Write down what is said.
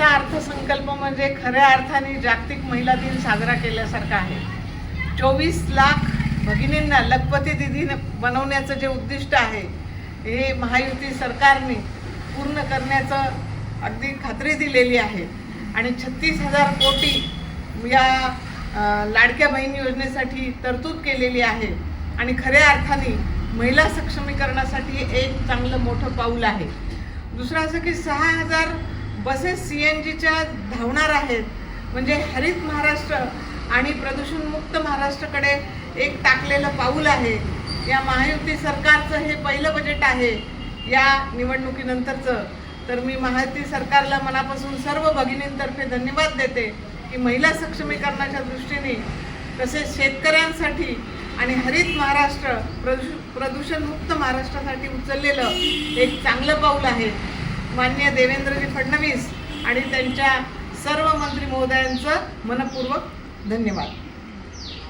आजचा अर्थसंकल्प म्हणजे खऱ्या अर्थाने जागतिक महिला दिन साजरा केल्यासारखा आहे. चोवीस लाख भगिनींना लखपती दिदी बनवण्याचं जे उद्दिष्ट आहे हे महायुती सरकारने पूर्ण करण्याचं अगदी खात्री दिलेली आहे. आणि छत्तीस हजार कोटी या लाडक्या बहीण योजनेसाठी तरतूद केलेली आहे. आणि खऱ्या अर्थाने महिला सक्षमीकरणासाठी एक चांगलं मोठं पाऊल आहे. दुसरं असं की सहा हजार बसेस सी एन जीच्या धावणार आहेत. म्हणजे हरित महाराष्ट्र आणि प्रदूषणमुक्त महाराष्ट्राकडे एक टाकलेलं पाऊल आहे. या महायुती सरकारचं हे पहिलं बजेट आहे या निवडणुकीनंतरचं. तर मी महायुती सरकारला मनापासून सर्व भगिनींतर्फे धन्यवाद देते की महिला सक्षमीकरणाच्या दृष्टीने तसेच शेतकऱ्यांसाठी आणि हरित महाराष्ट्र प्रदूष प्रदूषणमुक्त महाराष्ट्रासाठी उचललेलं एक चांगलं पाऊल आहे. मान्य देवेंद्रजी फडणवीस आणि त्यांच्या सर्व मंत्री महोदयांचं मनपूर्वक धन्यवाद.